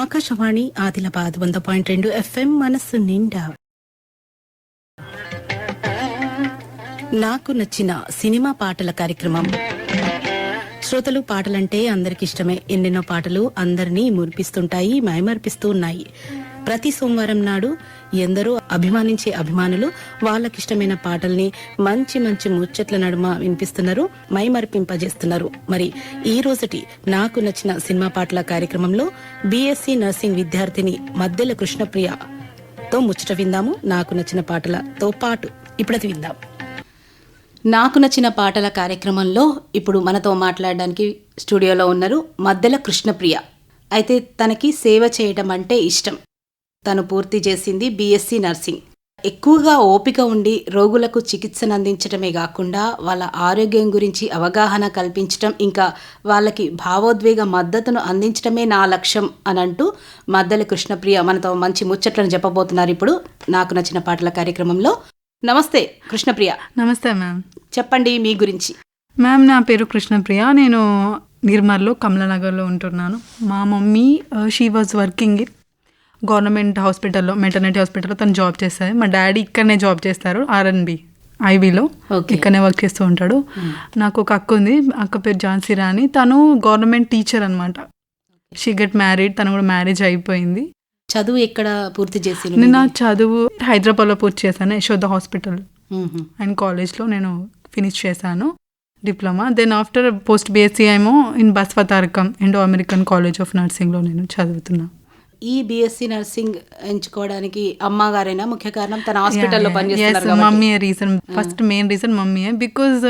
ఆకాశవాణి ఆదిలాబాద్ వంద పాయింట్ రెండు ఎఫ్ఎం మనస్సు నిండా. నాకు నచ్చిన సినిమా పాటల కార్యక్రమం. శ్రోతలు పాటలంటే అందరికి ఇష్టమే ఎన్నెన్నో పాటలు అందరినీ మురిపిస్తుంటాయి మైమర్పిస్తూ ఉన్నాయి. ప్రతి సోమవారం నాడు ఎందరో అభిమానించే అభిమానులు వాళ్ళకిష్టమైన పాటల్ని మంచి మంచి ముచ్చట్ల నడుమ వినిపిస్తున్నారు మైమర్పింపజేస్తున్నారు. మరి ఈ రోజుటి నాకు నచ్చిన సినిమా పాటల కార్యక్రమంలో బీఎస్సీ నర్సింగ్ విద్యార్థిని మద్దెల కృష్ణప్రియ. తో ముచ్చట విందాము నాకు నచ్చిన పాటలతో పాటు ఇప్పుడది విందాం. నాకు నచ్చిన పాటల కార్యక్రమంలో ఇప్పుడు మనతో మాట్లాడడానికి స్టూడియోలో ఉన్నారు మద్దెల కృష్ణప్రియ. అయితే తనకి సేవ చేయడం అంటే ఇష్టం. తను పూర్తి చేసింది బీఎస్సీ నర్సింగ్. ఎక్కువగా ఓపిక ఉండి రోగులకు చికిత్సను అందించడమే కాకుండా వాళ్ళ ఆరోగ్యం గురించి అవగాహన కల్పించడం ఇంకా వాళ్ళకి భావోద్వేగ మద్దతును అందించడమే నా లక్ష్యం అని అంటూ మద్దెల కృష్ణప్రియ మనతో మంచి ముచ్చట్లను చెప్పబోతున్నారు ఇప్పుడు నాకు నచ్చిన పాటల కార్యక్రమంలో. నమస్తే కృష్ణప్రియ. నమస్తే మ్యామ్. చెప్పండి మీ గురించి. మ్యామ్ నా పేరు కృష్ణప్రియ. నేను నిర్మల్లో కమలానగర్లో ఉంటున్నాను. మా mummy she was working in government హాస్పిటల్లో మెటర్నిటీ హాస్పిటల్లో తను జాబ్ చేస్తారు మా డాడీ ఇక్కడనే జాబ్ చేస్తారు ఆర్ఎన్బి ఐబీలో. ఇక్కడనే వర్క్ చేస్తూ ఉంటాడు. నాకు ఒక అక్క ఉంది అక్క పేరు ఝాన్సీ రాణి. తను గవర్నమెంట్ టీచర్ అనమాట షీ గెట్ మ్యారీడ్ తను కూడా మ్యారేజ్ అయిపోయింది. చదువు ఎక్కడ పూర్తి చేసి నేను నా చదువు హైదరాబాద్లో పూర్తి చేశాను యశోద హాస్పిటల్. అండ్ కాలేజ్లో నేను ఫినిష్ చేశాను diploma. Then after post BSc ఏమో in Basavatarakam Indo American college of నర్సింగ్లో నేను చదువుతున్నా. ఈ బిఎస్సి నర్సింగ్ ఎంచుకోవడానికి అమ్మగారైనా ముఖ్య కారణం తన హాస్పిటల్లో పనిచేస్తున్నారు. Mummy reason first main reason mummy because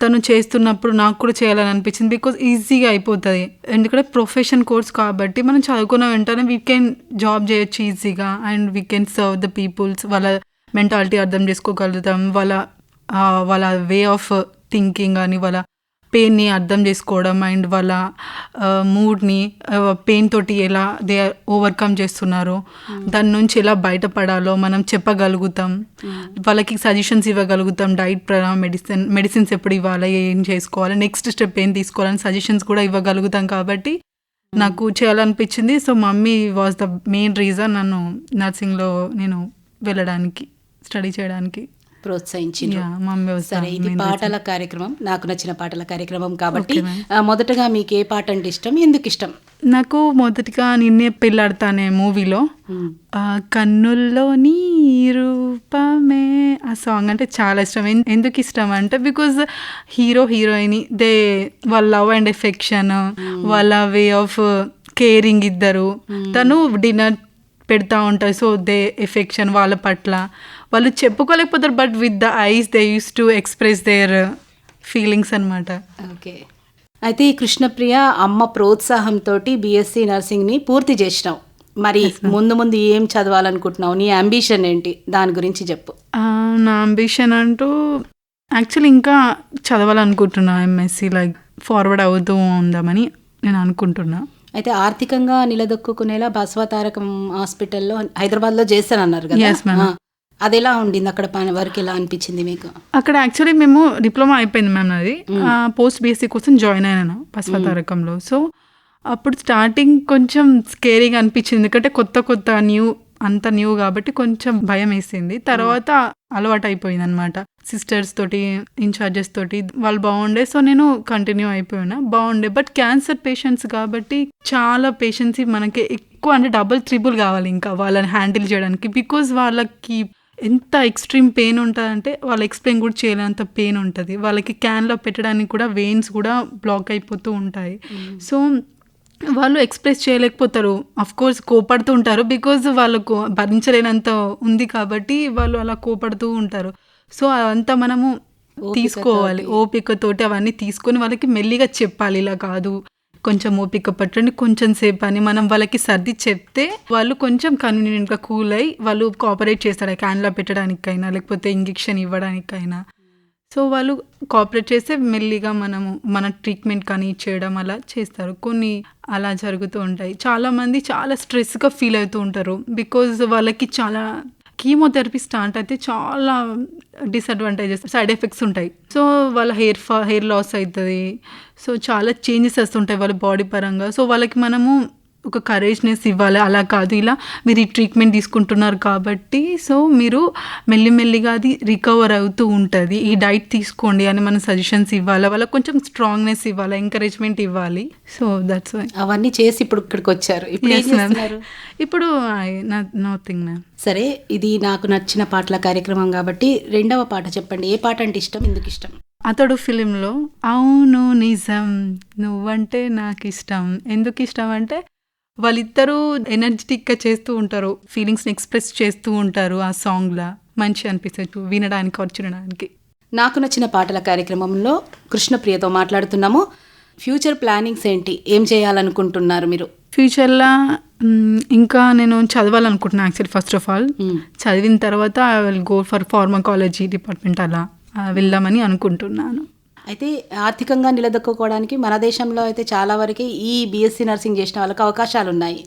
తను చేస్తున్నప్పుడు నాకు కూడా చేయాలని అనిపించింది. బికాజ్ ఈజీగా అయిపోతుంది. ఎందుకంటే ప్రొఫెషన్ కోర్స్ కాబట్టి మనం చదువుకున్న వెంటనే వీ కెన్ జాబ్ చేయొచ్చు ఈజీగా and we can serve the peoples వాళ్ళ మెంటాలిటీ అర్థం చేసుకోగలుగుతాం. వాళ్ళ ఆ, వాళ్ళ వే ఆఫ్ థింకింగ్ అని వాళ్ళ పెయిన్ని అర్థం చేసుకోవడం అండ్ వాళ్ళ మూడ్ని పెయిన్ తోటి ఎలా దే ఓవర్కమ్ చేస్తున్నారు దాని నుంచి ఎలా బయటపడాలో మనం చెప్పగలుగుతాం. వాళ్ళకి సజెషన్స్ ఇవ్వగలుగుతాం డైట్ ప్రకారం మెడిసిన్ మెడిసిన్స్ ఎప్పుడు ఇవ్వాలి ఏం చేసుకోవాలి నెక్స్ట్ స్టెప్ ఏం తీసుకోవాలని సజెషన్స్ కూడా ఇవ్వగలుగుతాం కాబట్టి నాకు చేయాలనిపించింది. So mummy was the main reason నన్ను నర్సింగ్లో నేను వెళ్ళడానికి స్టడీ చేయడానికి. ప్రోత్సహించింది సరే ఇది పాటల కార్యక్రమం. నాకు నచ్చిన పాటల కార్యక్రమం కాబట్టి మొదటగా మీకు ఏ పాట అంటే ఇష్టం? ఎందుకు ఇష్టం? నాకు మొదటిగా నిన్నే పెళ్ళాడతానే మూవీలో. ఆ కన్నుల్లో నీ రూపమే ఆ సాంగ్ అంటే చాలా ఇష్టం. ఎందుకు ఇష్టం అంటే బికాజ్ హీరో హీరోయిన్ దే వాళ్ళ లవ్ అండ్ ఎఫెక్షన్ వాళ్ళ వే ఆఫ్ కేరింగ్ ఇద్దరు. తను డిన్నర్ పెడతా ఉంటారు. సో దే ఎఫెక్షన్ వాళ్ళ పట్ల. వాళ్ళు చెప్పుకోలేకపోతారు but with the eyes they use to express their feelings అనమాట ఓకే. అయితే ఈ కృష్ణప్రియ అమ్మ ప్రోత్సాహంతో బిఎస్సి నర్సింగ్ని పూర్తి చేసినావు. మరి ముందు ముందు ఏం చదవాలనుకుంటున్నావు? నీ అంబిషన్ ఏంటి? దాని గురించి చెప్పు. నా అంబిషన్ అంటూ యాక్చువల్లీ ఇంకా చదవాలనుకుంటున్నా ఎంఎస్సి లైక్ ఫార్వర్డ్ అవుతూ ఉందామని నేను అనుకుంటున్నా. అయితే ఆర్థికంగా నిలదొక్కునేలా బసవతారకం హాస్పిటల్లో హైదరాబాద్లో చేస్తానన్నారు కదా? అది ఎలా ఉండింది అక్కడ పని వరకు ఎలా అనిపించింది మీకు? అక్కడ యాక్చువల్లీ మేము డిప్లొమా అయిపోయింది మ్యామ్ నాది. పోస్ట్ బీఎస్సీ కోసం జాయిన్ అయినాను పశ్వతారకంలో సో అప్పుడు స్టార్టింగ్ కొంచెం స్కేరీగా అనిపించింది. ఎందుకంటే కొత్త కొత్త న్యూ అంత న్యూ కాబట్టి కొంచెం భయం వేసింది. తర్వాత అలవాటు అయిపోయింది అనమాట సిస్టర్స్ తోటి ఇన్ఛార్జెస్ తోటి వాళ్ళు బాగుండే సో నేను కంటిన్యూ అయిపోయినా. బాగుండే బట్ క్యాన్సర్ పేషెంట్స్ కాబట్టి చాలా పేషెంట్స్ మనకి ఎక్కువ అంటే డబుల్ త్రిబుల్ కావాలి ఇంకా వాళ్ళని హ్యాండిల్ చేయడానికి. బికాజ్ వాళ్ళకి ఎంత ఎక్స్ట్రీమ్ పెయిన్ ఉంటుందంటే వాళ్ళు ఎక్స్ప్లెయిన్ కూడా చేయలేనంత పెయిన్ ఉంటుంది. వాళ్ళకి క్యాన్లో పెట్టడానికి కూడా వెయిన్స్ కూడా బ్లాక్ అయిపోతూ ఉంటాయి. సో వాళ్ళు ఎక్స్ప్రెస్ చేయలేకపోతారు. అఫ్ కోర్స్ కోపడుతూ ఉంటారు బికాజ్ వాళ్ళకు భరించలేనంత ఉంది కాబట్టి వాళ్ళు అలా కోపడుతూ ఉంటారు. సో అదంతా మనము తీసుకోవాలి. ఓపికతోటి అవన్నీ తీసుకొని వాళ్ళకి మెల్లిగా చెప్పాలి. ఇలా కాదు. కొంచెం ఓపిక పట్టండి కొంచెం సేపు అని మనం వాళ్ళకి సర్ది చెప్తే వాళ్ళు కొంచెం కన్వీనియంట్గా కూల్ అయ్యి వాళ్ళు కోఆపరేట్ చేస్తారు క్యాన్లో పెట్టడానికైనా లేకపోతే ఇంజెక్షన్ ఇవ్వడానికైనా. సో వాళ్ళు కోఆపరేట్ చేస్తే మెల్లిగా మనము మన ట్రీట్మెంట్ కానీ చేయడం అలా చేస్తారు. కొన్ని అలా జరుగుతూ ఉంటాయి. చాలామంది చాలా స్ట్రెస్గా ఫీల్ అవుతూ ఉంటారు. బికాజ్ వాళ్ళకి చాలా కీమోథెరపీ స్టార్ట్ అయితే చాలా డిసడ్వాంటేజెస్ సైడ్ ఎఫెక్ట్స్ ఉంటాయి. సో వాళ్ళ హెయిర్ ఫా హెయిర్ లాస్ అవుతుంది. సో చాలా చేంజెస్ వస్తుంటాయి వాళ్ళ బాడీ పరంగా. సో వాళ్ళకి మనము ఒక కరేజ్నెస్ ఇవ్వాలి. అలా కాదు. ఇలా మీరు ఈ ట్రీట్మెంట్ తీసుకుంటున్నారు కాబట్టి సో మీరు మెల్లిమెల్లిగా అది రికవర్ అవుతూ ఉంటుంది. ఈ డైట్ తీసుకోండి అని మనం సజెషన్స్ ఇవ్వాలి. వాళ్ళకి కొంచెం స్ట్రాంగ్నెస్ ఇవ్వాలి ఎంకరేజ్మెంట్ ఇవ్వాలి. సో దట్స్ వై అవన్నీ చేసి ఇప్పుడు ఇక్కడికి వచ్చారు. ఇప్పుడు ఇప్పుడు నథింగ్ మ్యామ్ సరే ఇది నాకు నచ్చిన పాటల కార్యక్రమం కాబట్టి రెండవ పాట చెప్పండి. ఏ పాట అంటే ఇష్టం? ఎందుకు ఇష్టం? అతడు ఫిలింలో అవును నిజం. నువ్వంటే నాకు ఇష్టం ఎందుకు ఇష్టం అంటే వాళ్ళిద్దరూ ఎనర్జెటిక్గా చేస్తూ ఉంటారు. ఫీలింగ్స్ని ఎక్స్ప్రెస్ చేస్తూ ఉంటారు ఆ సాంగ్లో. మంచి అనిపిస్తుంది. వినడానికి చూడడానికి నాకు నచ్చిన పాటల కార్యక్రమంలో కృష్ణప్రియతో మాట్లాడుతున్నాము. ఫ్యూచర్ ప్లానింగ్స్ ఏంటి? ఏం చేయాలనుకుంటున్నారు మీరు? ఫ్యూచర్లో ఇంకా నేను చదవాలనుకుంటున్నాను యాక్చువల్లీ ఫస్ట్ ఆఫ్ ఆల్. చదివిన తర్వాత I will go for pharmacology department అలా వెళ్దామని అనుకుంటున్నాను. అయితే ఆర్థికంగా నిలదొక్కుకోవడానికి మన దేశంలో అయితే చాలా వరకు ఈ బీఎస్సీ నర్సింగ్ చేసిన వాళ్ళకి అవకాశాలు ఉన్నాయి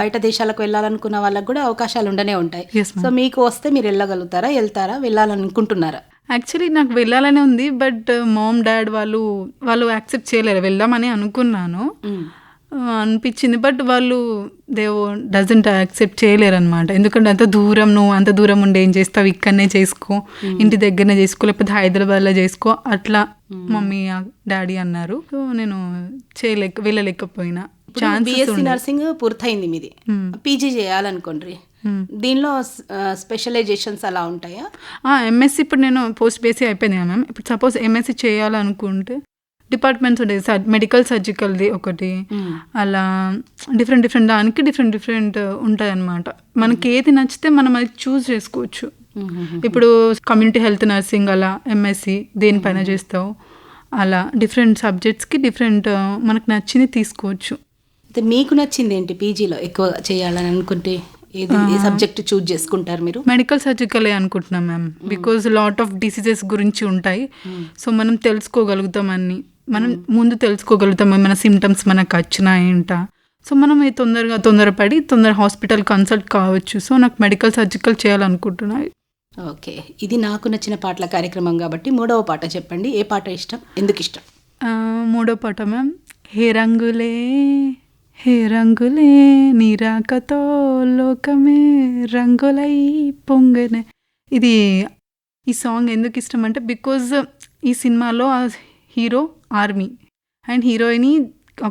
బయట దేశాలకు వెళ్ళాలనుకున్న వాళ్ళకి కూడా అవకాశాలు ఉండనే ఉంటాయి. సో మీకు వస్తే మీరు వెళ్ళగలుగుతారా వెళ్తారా వెళ్ళాలనుకుంటున్నారా? యాక్చువల్లీ నాకు వెళ్ళాలనే ఉంది బట్ మామ్ డాడ్ వాళ్ళు వాళ్ళు యాక్సెప్ట్ చేయలేరు. వెళ్దామని అనుకున్నాను. అనిపించింది. బట్ వాళ్ళు దే డజంట్ యాక్సెప్ట్ చేయలేరు అనమాట ఎందుకంటే అంత దూరం నువ్వు అంత దూరం ఉండి ఏం చేస్తావు? ఇక్కడనే చేసుకో ఇంటి దగ్గరనే చేసుకో లేకపోతే హైదరాబాద్లో చేసుకో అట్లా మమ్మీ డాడీ అన్నారు. సో నేను చేయలేక వెళ్ళలేకపోయినా. బీఎస్సీ నర్సింగ్ పూర్తయింది మీది. పీజీ చేయాలనుకోండి. దీనిలో స్పెషలైజేషన్స్ అలా ఉంటాయా? ఎంఎస్సి ఇప్పుడు నేను పోస్ట్ బేసిక్ అయిపోయింది కదా మ్యామ్. ఇప్పుడు సపోజ్ ఎంఎస్సి చేయాలనుకుంటే డిపార్ట్మెంట్స్ ఉంటాయి. మెడికల్ సర్జికల్ది ఒకటి. అలా డిఫరెంట్ డిఫరెంట్ దానికి డిఫరెంట్ డిఫరెంట్ ఉంటాయి అన్నమాట మనకి ఏది నచ్చితే మనం అది చూస్ చేసుకోవచ్చు. ఇప్పుడు కమ్యూనిటీ హెల్త్ నర్సింగ్ అలా ఎంఎస్సి దేనిపైన చేస్తావు? అలా డిఫరెంట్ సబ్జెక్ట్స్కి డిఫరెంట్ మనకు నచ్చింది తీసుకోవచ్చు. అయితే మీకు నచ్చింది ఏంటి పీజీలో ఎక్కువ చేయాలని అనుకుంటే? ఏది ఏ సబ్జెక్ట్ చూజ్ చేసుకుంటారు మీరు? మెడికల్ సర్జికలే అనుకుంటున్నాం ma'am because lot of diseases గురించి ఉంటాయి. సో మనం తెలుసుకోగలుగుతాం అన్ని. మనం ముందు తెలుసుకోగలుగుతాం ఏమైనా సిమ్టమ్స్ మనకు వచ్చినా ఏంట? సో మనం తొందరగా తొందరపడి తొందర హాస్పిటల్ కన్సల్ట్ కావచ్చు. సో నాకు మెడికల్ సర్జికల్ చేయాలనుకుంటున్నాయి ఓకే. ఇది నాకు నచ్చిన పాటల కార్యక్రమం కాబట్టి మూడవ పాట చెప్పండి. ఏ పాట ఇష్టం? ఎందుకు ఇష్టం? ఆ, మూడో పాట మ్యామ్ హే రంగులే హే రంగులే నిరాకతో లోకమే రంగులై పొంగనే. ఇది ఈ సాంగ్ ఎందుకు ఇష్టం అంటే బికాజ్ ఈ సినిమాలో ఆ హీరో ఆర్మీ. అండ్ హీరోయిన్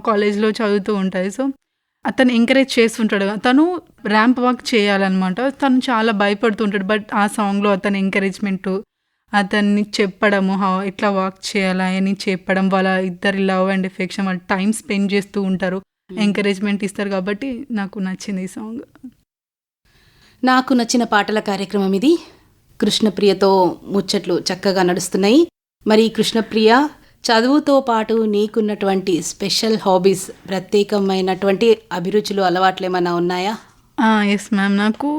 కాలేజ్లో చదువుతూ ఉంటుంది సో అతను ఎంకరేజ్ చేస్తుంటాడు. తను ర్యాంప్ వాక్ చేయాలన్నమాట. తను చాలా భయపడుతుంటాడు. బట్ ఆ సాంగ్లో అతని ఎంకరేజ్మెంట్ అతన్ని చెప్పడము హా ఎట్లా వాక్ చేయాలా అని చెప్పడం వాళ్ళ ఇద్దరి లవ్ అండ్ ఎఫెక్షన్ వాళ్ళు టైం స్పెండ్ చేస్తూ ఉంటారు. ఎంకరేజ్మెంట్ ఇస్తారు కాబట్టి నాకు నచ్చింది ఈ సాంగ్. నాకు నచ్చిన పాటల కార్యక్రమం ఇది. కృష్ణప్రియతో ముచ్చట్లు చక్కగా నడుస్తున్నాయి. మరి కృష్ణప్రియ చదువుతో పాటు నీకున్నటువంటి స్పెషల్ హాబీస్ ప్రత్యేకమైనటువంటి అభిరుచులు అలవాట్లు ఏమైనా ఉన్నాయా? ఎస్ మ్యామ్ నాకు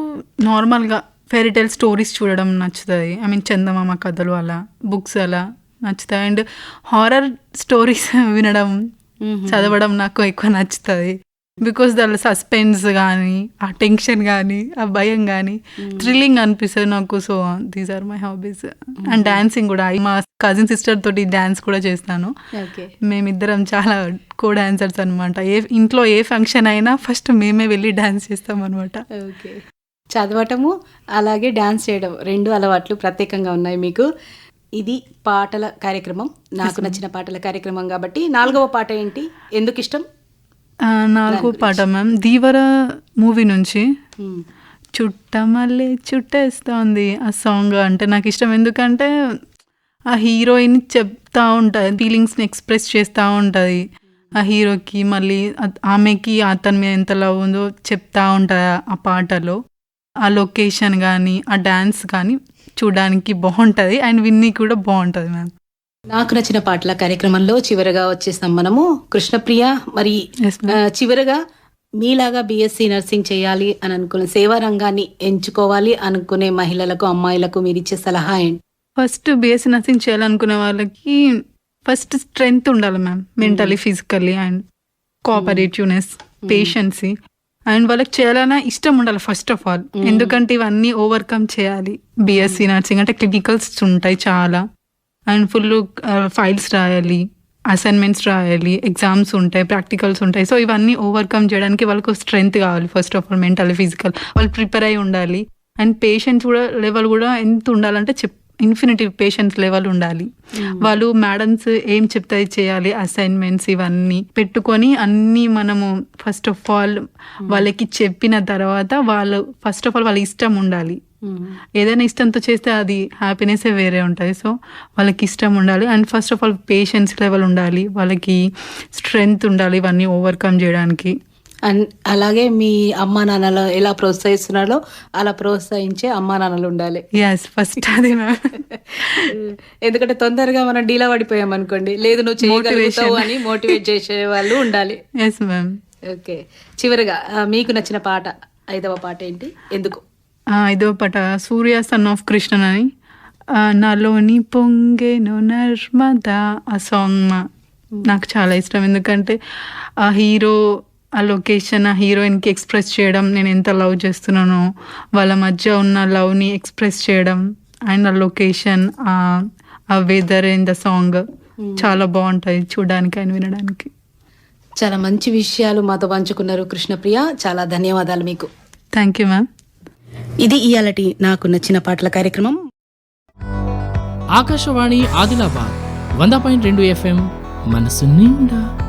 నార్మల్గా ఫెయిరీటెల్ స్టోరీస్ చూడడం నచ్చుతుంది. ఐ మీన్ చందమామ కథలు అలా బుక్స్ అలా నచ్చుతాయి. అండ్ హారర్ స్టోరీస్ వినడం చదవడం నాకు ఎక్కువ నచ్చుతుంది. బికాస్ దాని సస్పెన్స్ కానీ ఆ టెన్షన్ కానీ ఆ భయం కానీ థ్రిల్లింగ్ అనిపిస్తుంది నాకు. So these are my hobbies and dancing కూడా. మా కజిన్ సిస్టర్ తోటి డాన్స్ కూడా చేస్తాను. ఓకే మేమిద్దరం చాలా కో డాన్సర్స్ అనమాట ఏ ఇంట్లో ఏ ఫంక్షన్ అయినా ఫస్ట్ మేమే వెళ్ళి డాన్స్ చేస్తాం అనమాట ఓకే చదవటము అలాగే డాన్స్ చేయడం రెండు అలవాట్లు ప్రత్యేకంగా ఉన్నాయి మీకు. ఇది పాటల కార్యక్రమం. నాకు నచ్చిన పాటల కార్యక్రమం కాబట్టి నాలుగవ పాట ఏంటి? ఎందుకు ఇష్టం నాలుగో పాట మ్యామ్ దీవర మూవీ నుంచి మ్మ్. చుట్టమల్లే చుట్టేస్తోంది ఆ సాంగ్ అంటే నాకు ఇష్టం. ఎందుకంటే ఆ హీరోయిన్ చెప్తా ఉంటుంది ఫీలింగ్స్ని ఎక్స్ప్రెస్ చేస్తూ ఉంటుంది. ఆ హీరోకి మళ్ళీ ఆమెకి అతని మీద ఎంత లవ్ ఉందో చెప్తా ఉంటుంది ఆ పాటలో. ఆ లొకేషన్ కానీ ఆ డ్యాన్స్ కానీ చూడడానికి బాగుంటుంది. అండ్ విన్ని కూడా బాగుంటుంది మ్యామ్ నాకు నచ్చిన పాటల కార్యక్రమంలో చివరగా వచ్చేసాం మనము కృష్ణప్రియ. మరి చివరగా మీలాగా బీఎస్సీ నర్సింగ్ చేయాలి అని అనుకునే సేవా రంగాన్ని ఎంచుకోవాలి అనుకునే మహిళలకు అమ్మాయిలకు మీరు ఇచ్చే సలహా ఏంటి? ఫస్ట్ బీఎస్సీ నర్సింగ్ చేయాలనుకునే వాళ్ళకి ఫస్ట్ స్ట్రెంగ్త్ ఉండాలి ma'am mentally physically and cooperativeness patiency and వాళ్ళకి చేయాలన్నా ఇష్టం ఉండాలి ఫస్ట్ ఆఫ్ ఆల్ ఎందుకంటే ఇవన్నీ ఓవర్కమ్ చేయాలి బీఎస్సీ నర్సింగ్. అంటే క్లినికల్స్ ఉంటాయి చాలా. అండ్ ఫుల్ ఫైల్స్ రాయాలి అసైన్మెంట్స్ రాయాలి ఎగ్జామ్స్ ఉంటాయి ప్రాక్టికల్స్ ఉంటాయి. సో ఇవన్నీ ఓవర్కమ్ చేయడానికి వాళ్ళకు స్ట్రెంగ్త్ కావాలి first of all mental physical వాళ్ళు ప్రిపేర్ అయి ఉండాలి. అండ్ పేషెంట్స్ కూడా లెవెల్ కూడా ఎంత ఉండాలంటే చెప్ ఇన్ఫినిటివ్ పేషెంట్స్ లెవెల్ ఉండాలి. వాళ్ళు మేడమ్స్ ఏం చెప్తే అది చేయాలి అసైన్మెంట్స్ ఇవన్నీ పెట్టుకొని అన్నీ మనము ఫస్ట్ ఆఫ్ ఆల్ వాళ్ళకి చెప్పిన తర్వాత వాళ్ళు ఫస్ట్ ఆఫ్ ఆల్ వాళ్ళ ఇష్టం ఉండాలి. ఏదైనా ఇష్టంతో చేస్తే అది హ్యాపీనెస్ వేరే ఉంటుంది. సో వాళ్ళకి ఇష్టం ఉండాలి. And first of all patience level ఉండాలి. వాళ్ళకి స్ట్రెంగ్త్ ఉండాలి ఇవన్నీ ఓవర్కమ్ చేయడానికి. అండ్ అలాగే మీ అమ్మా నాన్నలు ఎలా ప్రోత్సహిస్తున్నారో అలా ప్రోత్సహించే అమ్మా నాన్నలు ఉండాలి. ఎస్ ఫస్ట్ అది ఎందుకంటే తొందరగా మనం డీలా పడిపోయాం అనుకోండి. లేదు నువ్వు చేయగలుగుతావు అని మోటివేట్ చేసే వాళ్ళు ఉండాలి. ఎస్ మ్యామ్ ఓకే చివరిగా మీకు నచ్చిన పాట ఐదవ పాట ఏంటి? ఎందుకు? ఇదో పాట సూర్య సన్ ఆఫ్ కృష్ణ అని. నాలోని పొంగెను నర్మదా ఆ సాంగ్ మా నాకు చాలా ఇష్టం. ఎందుకంటే ఆ హీరో ఆ లొకేషన్ ఆ హీరోయిన్కి ఎక్స్ప్రెస్ చేయడం నేను ఎంత లవ్ చేస్తున్నానో వాళ్ళ మధ్య ఉన్న లవ్ని ఎక్స్ప్రెస్ చేయడం అండ్ ఆ లొకేషన్ ఆ వెదర్ ఇన్ ద సాంగ్ చాలా బాగుంటుంది చూడడానికి అండ్ వినడానికి. చాలా మంచి విషయాలు మాతో పంచుకున్నారు కృష్ణప్రియ. చాలా ధన్యవాదాలు మీకు. Thank you ma'am. ఇది ఇయాలటి నాకు నచ్చిన పాటల కార్యక్రమం. ఆకాశవాణి ఆదిలాబాద్ వంద పాయింట్ రెండు ఎఫ్ఎం మనసు నిండా.